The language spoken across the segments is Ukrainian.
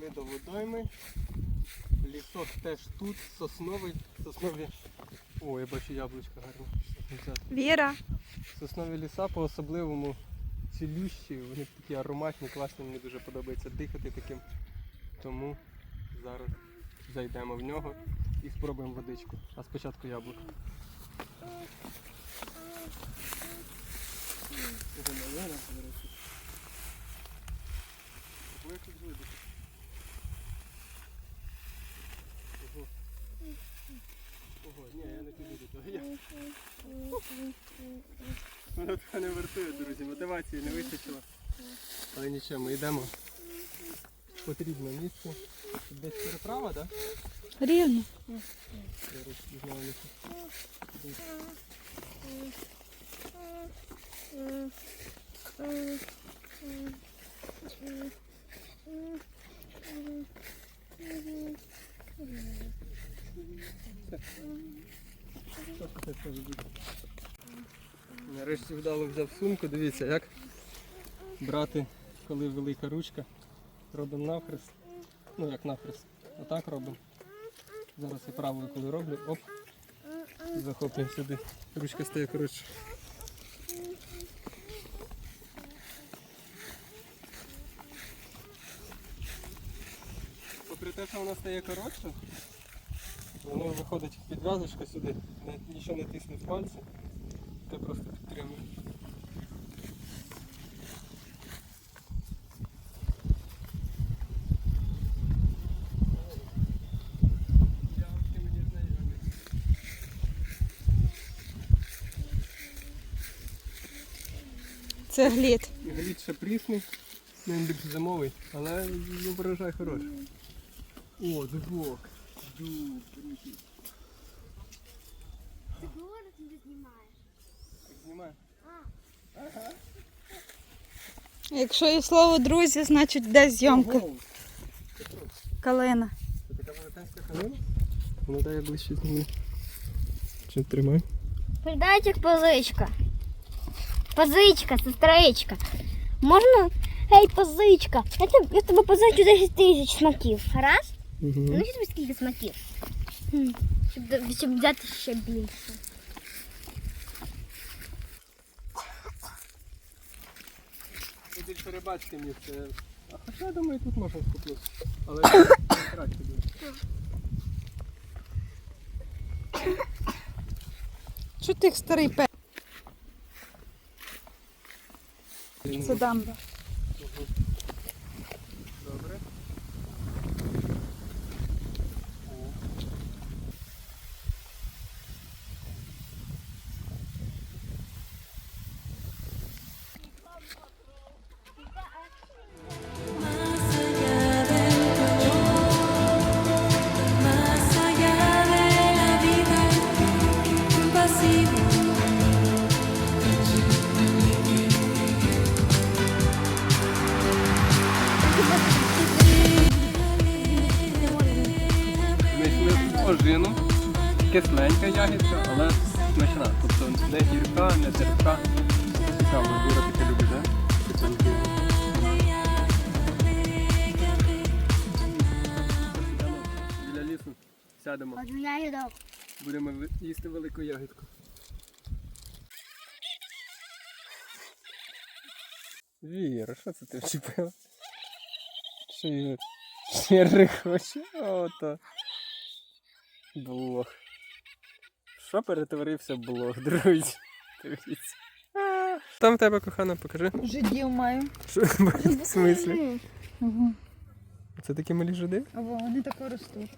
Ми до водойми. Лісок теж тут, сосновий, соснові. О, я бачу яблучка гарні. Віра. Соснові ліса по-особливому цілющі, вони такі ароматні, класні, мені дуже подобається дихати таким. Тому зараз зайдемо в нього і спробуємо водичку. А спочатку яблуко. Це малина, до речі. Ой, як тут глибоко. Ого. Ого, ні, я не піду до того. Я... Воно така друзі, мотивації не вистачило. Але нічого, ми йдемо в потрібне місце. Тут десь переправа, так? Рівно. Зараз дізнаємося. Що це бути? Нарешті вдало взяв сумку, дивіться, як брати, коли велика ручка. Робимо навхрест. Ну як навхрест. Отак робимо. Зараз я правою коли роблю, оп. Захоплюємо сюди. Ручка стає коротше. Попри те, що вона стає коротша, воно виходить підв'язочка сюди, нічого не тисне в пальці, це просто підтримує. Це глід. Глід ще прісний, він більш зимовий, але врожай хороший. О, дубок. Дуб, друзі. Ти говориш, не знімаєш. Так знімай. Якщо є слово друзі, значить йде зйомка. Ого. Калина. Це така велетенська халина? Ну дай я ближче зніму. Чи тримай? Передайте позичка. Позичка, сестричка. Можна? Ей, позичка. Я тебе, я тебе позичу 10 тисяч смаків. Раз? Угу. Ну що тобі скільки смаків? Хм, Щоб, щоб взяти ще більше. Це більш рибацьке місце. А хоча я думаю, тут можна скупнути. Але краще буде. Що ти старий пе? Це дамба. Ожину, кисленька ягідка, але смачна. Тобто не гірка, не терпка. Цікаво, Віра таке любить, так? Біля лісу сядемо, Один ягідок. будемо їсти велику ягідку. Віра, що це ти вчепила? Що? Ще хоче? Ото. Блог. Що перетворився блог, друзі? Дивіться. Там в тебе кохана, покажи. Жидів маю. Що в смислі? Угу. Це такі малі жиди? Або вони тако ростуть.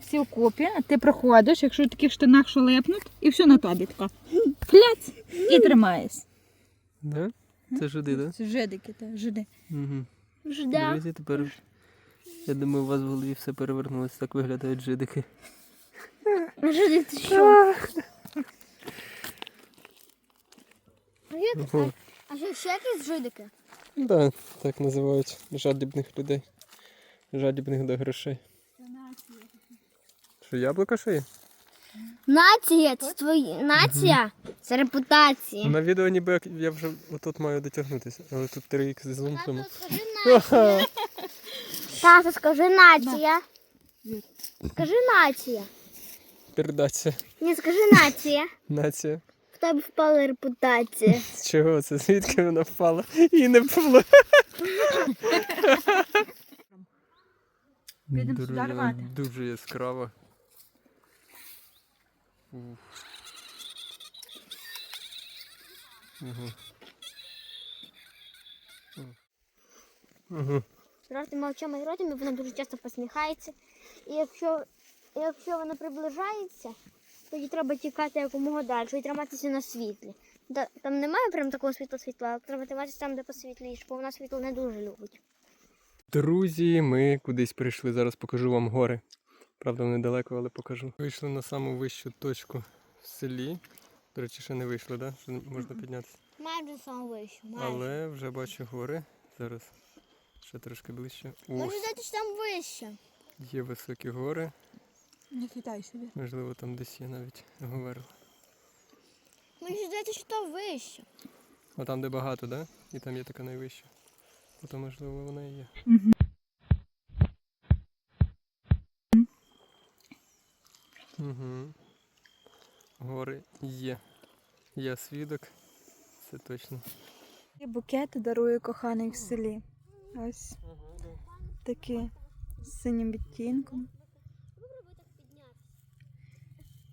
Всі в копі, а ти проходиш, якщо в таких штанах що лепнуть, і все на тобі така. Кляц! І тримаєш. Да? Це жиди, так? Це жидики, та жиди. Угу. Жда. Друзі, тепер. Я думаю, у вас в голові все перевернулося, так виглядають жидики. Жди, ти що? Ого. А що ще якісь жидики? Да, так називають жадібних людей. Жадібних до грошей. Що, яблука ще є? Нація, це твої. Нація? Це репутація. На відео ніби як я вже отут маю дотягнутися, але тут 3х зум, тому. Скажи нація. Тато, скажи нація. Скажи нація. Передача. Ні, скажи нація. Нація. В тебе впала репутація. З чого це? Звідки вона впала? І не було. Підемо сюди Дуже- рвати. Дуже яскрава. Ух. Угу. Угу. Ротими очима і ротами вона дуже часто посміхається. І якщо, якщо вона приближається, тоді треба тікати якомога далі і триматися на світлі. Та- Там немає прям такого світла-світла, але треба триматися там, де посвітліше, бо вона світло не дуже любить. Друзі, ми кудись прийшли. Зараз покажу вам гори. Правда, вони далеко, але покажу. Вийшли на саму вищу точку в селі. До речі, ще не вийшли, да? Можна піднятися. Майже сам вище, Але вже бачу гори. Зараз ще трошки ближче. Здати, що там вище. є високі гори. Не хитай собі. Можливо, там десь є навіть говорив. Мені здається, що там вище. А там, де багато, да? І там є така найвища. Ну, То можливо вона і є. Угу. Гори є. Я свідок. Це точно. І букети дарує коханий в селі. Ось такі з синім відтінком.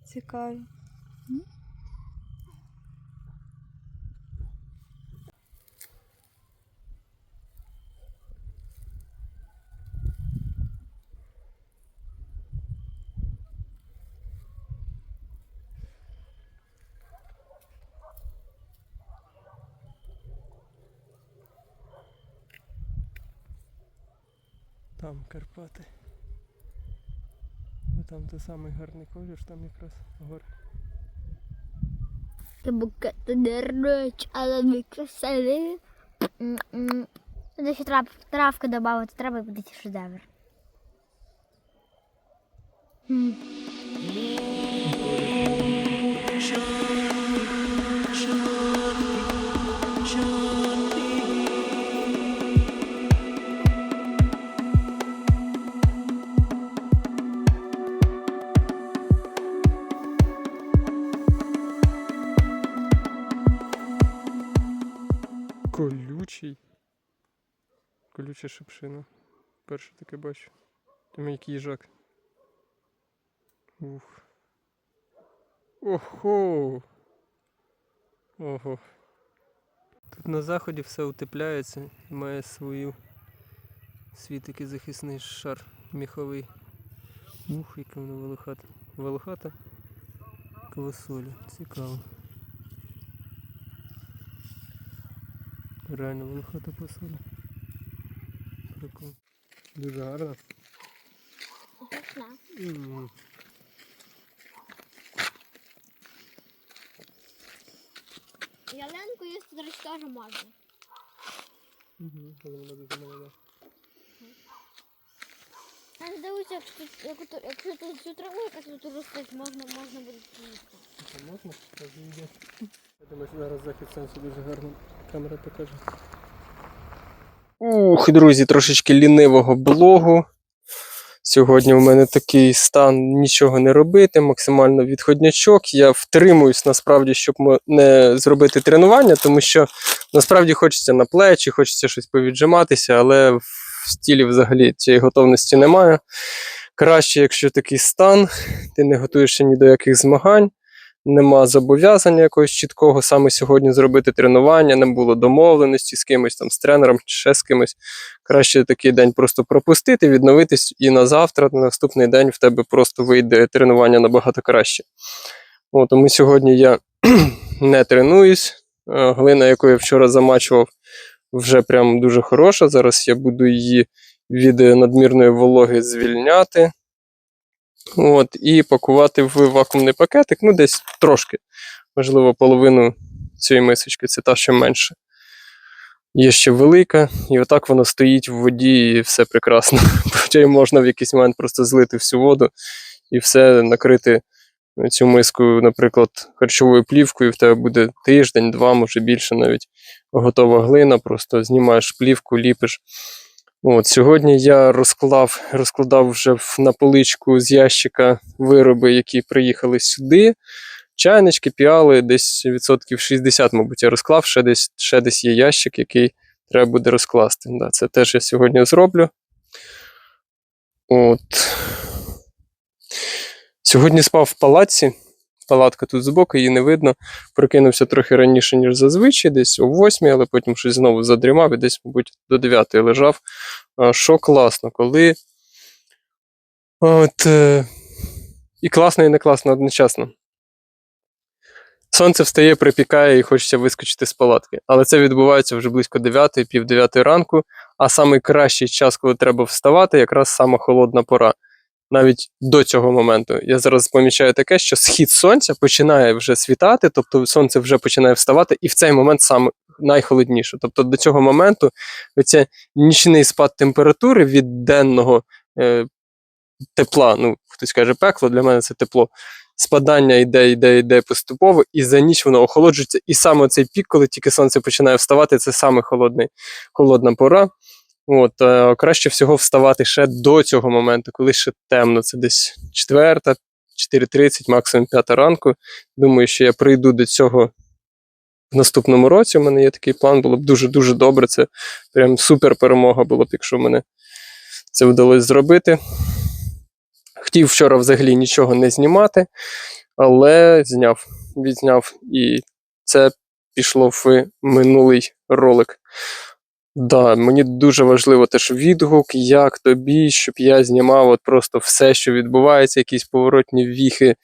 Цікаві. Там Карпати. А там той самий гарний колір, там якраз гори. Букети дарують, але ми красиві. Туди ще трав, травки додати, треба буде шедевр. Колючий. Колюча шипшина. Перше таке бачу. Там який їжак. Ух. Охо. Ого. Тут на заході все утепляється і має свою свій такий захисний шар міховий. Ух, яка вона волохата. Волохата квасоля. Цікаво. Реально волохата квасоля. Прикол. Дуже гарно. М. Яленку їсти, речі, теж можна. Мгм, але вона дуже молода. Я не дивлюся, якщо, якщо тут цю траву, яка тут ростить, можна, можна буде їсти. Це можна? Кажу, йде. Я думаю, що зараз захід сонця дуже гарно камера покаже. Ух, друзі, трошечки лінивого блогу. Сьогодні у мене такий стан нічого не робити, максимально відходнячок. Я втримуюсь насправді, щоб не зробити тренування, тому що насправді хочеться на плечі, хочеться щось повіджиматися, але в стілі взагалі цієї готовності немає. Краще, якщо такий стан, ти не готуєшся ні до яких змагань, нема зобов'язання якогось чіткого саме сьогодні зробити тренування, не було домовленості з кимось, там, з тренером чи ще з кимось. Краще такий день просто пропустити, відновитись, і на завтра, на наступний день в тебе просто вийде тренування набагато краще. От, тому сьогодні я не тренуюсь. Е, Глина, яку я вчора замачував, вже прям дуже хороша. Зараз я буду її від надмірної вологи звільняти. От, і пакувати в вакуумний пакетик, ну десь трошки, можливо, половину цієї мисочки, це та, що менше. Є ще велика, і отак вона стоїть в воді, і все прекрасно. Хоча й можна в якийсь момент просто злити всю воду і все накрити цю миску, наприклад, харчовою плівкою, і в тебе буде тиждень, два, може більше навіть готова глина, просто знімаєш плівку, ліпиш От, сьогодні я розклав, розкладав вже на поличку з ящика вироби, які приїхали сюди. Чайнички, піали, десь відсотків 60, мабуть, я розклав. Ще десь, ще десь є ящик, який треба буде розкласти. Да, це теж я сьогодні зроблю. От. Сьогодні спав в палаці. Палатка тут збоку, її не видно. Прокинувся трохи раніше, ніж зазвичай, десь о 8, але потім щось знову задрімав і десь, мабуть, до 9 лежав. Що класно, коли. От, е... І класно, і не класно одночасно. Сонце встає, припікає і хочеться вискочити з палатки. Але це відбувається вже близько 9, пів 9 ранку. А самий кращий час, коли треба вставати, якраз сама холодна пора. Навіть до цього моменту. Я зараз помічаю таке, що схід сонця починає вже світати, тобто сонце вже починає вставати, і в цей момент саме найхолодніше. Тобто до цього моменту оце нічний спад температури від денного е, тепла, ну хтось каже пекло, для мене це тепло. Спадання йде, йде, йде поступово, і за ніч воно охолоджується. І саме цей пік, коли тільки сонце починає вставати, це саме холодний, холодна пора. От, е, краще всього вставати ще до цього моменту, коли ще темно. Це десь четверта, 4.30, максимум 5 ранку. Думаю, що я прийду до цього в наступному році. У мене є такий план, було б дуже-дуже добре. Це прям супер перемога була б, якщо мене це вдалося зробити. Хотів вчора взагалі нічого не знімати, але зняв, відзняв, і це пішло в минулий ролик. Да, мені дуже важливо теж відгук, як тобі, щоб я знімав от просто все, що відбувається, якісь поворотні віхи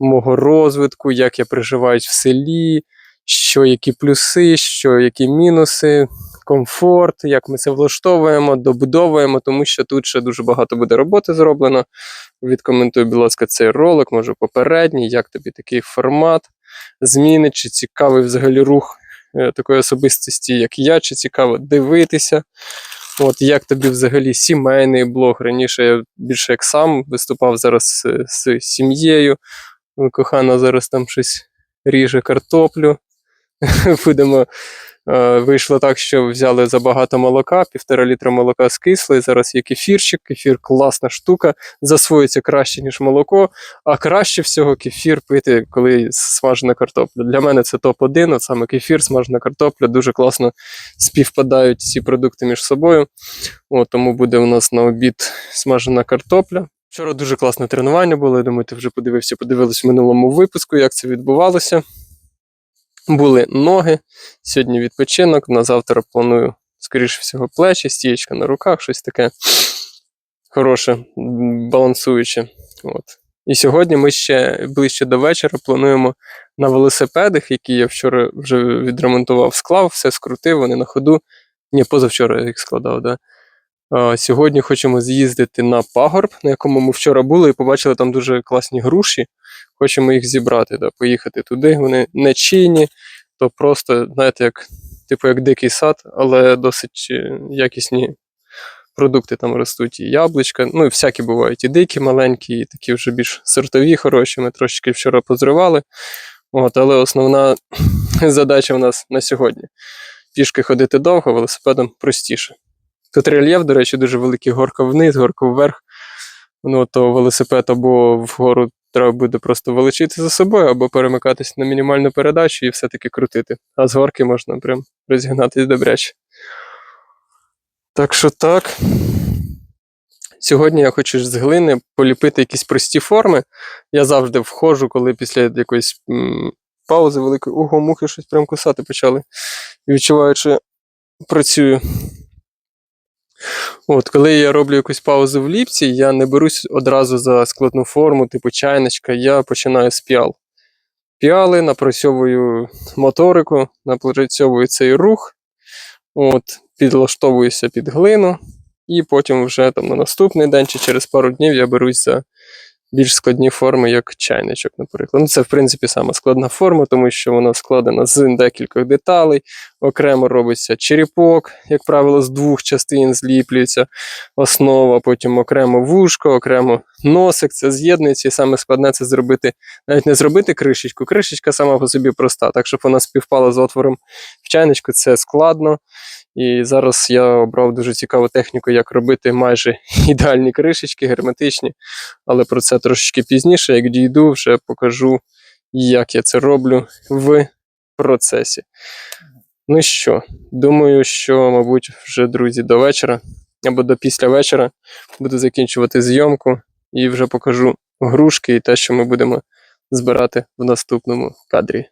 мого розвитку, як я приживаюсь в селі, що які плюси, що які мінуси, комфорт, як ми це влаштовуємо, добудовуємо, тому що тут ще дуже багато буде роботи зроблено. Відкоментуй, будь ласка, цей ролик, може попередній, як тобі такий формат, зміни, чи цікавий взагалі рух такої особистості, як я, чи цікаво дивитися. От як тобі взагалі сімейний блог? Раніше я більше як сам виступав зараз з, з сім'єю. Кохана зараз там щось ріже картоплю. Будемо. Е, Вийшло так, що взяли забагато молока, півтора літра молока скисли. Зараз є кефірчик. Кефір класна штука, засвоюється краще, ніж молоко. А краще всього кефір пити, коли смажена картопля. Для мене це топ-1, от саме кефір, смажена картопля. Дуже класно співпадають ці продукти між собою. От, тому буде у нас на обід смажена картопля. Вчора дуже класне тренування було. Я думаю, ти вже подивився, подивилась в минулому випуску, як це відбувалося. Були ноги. Сьогодні відпочинок. На завтра планую, скоріше всього, плечі, стієчка на руках, щось таке хороше, балансуюче. От. І сьогодні ми ще ближче до вечора плануємо на велосипедах, які я вчора вже відремонтував, склав, все скрутив, вони на ходу. Ні, позавчора я їх складав, да. А, сьогодні хочемо з'їздити на пагорб, на якому ми вчора були, і побачили там дуже класні груші. Хочемо їх зібрати, да, поїхати туди. Вони не чинні, то просто, знаєте, як, типу як дикий сад, але досить е, якісні продукти там ростуть. І яблучка, ну і всякі бувають, і дикі, маленькі, і такі вже більш сортові, хороші. Ми трошечки вчора позривали. От, але основна задача в нас на сьогодні. Пішки ходити довго, велосипедом простіше. Тут рельєф, до речі, дуже великий горка вниз, горка вверх. Ну, то велосипед або вгору треба буде просто волочити за собою, або перемикатись на мінімальну передачу і все-таки крутити. А з горки можна прям розігнатись добряче. Так що так. Сьогодні я хочу з глини поліпити якісь прості форми. Я завжди входжу, коли після якоїсь паузи великої, ого, мухи щось прям кусати почали. І відчуваю, працюю. От, коли я роблю якусь паузу в ліпці, я не берусь одразу за складну форму, типу чайничка, я починаю з піал. Піали, напрацьовую моторику, напрацьовую цей рух, от, підлаштовуюся під глину, і потім вже там на наступний день чи через пару днів я берусь за більш складні форми, як чайничок, наприклад. Ну, це, в принципі, сама складна форма, тому що вона складена з декількох деталей. Окремо робиться черепок, як правило, з двох частин зліплюється основа, потім окремо вушко, окремо носик, це з'єднується, і саме складне це зробити, навіть не зробити кришечку. Кришечка сама по собі проста, так щоб вона співпала з отвором в чайничку, це складно. І зараз я обрав дуже цікаву техніку, як робити майже ідеальні кришечки, герметичні. Але про це трошечки пізніше, як дійду, вже покажу, як я це роблю в процесі. Ну що, думаю, що, мабуть, вже, друзі, до вечора або до після вечора буду закінчувати зйомку і вже покажу грушки і те, що ми будемо збирати в наступному кадрі.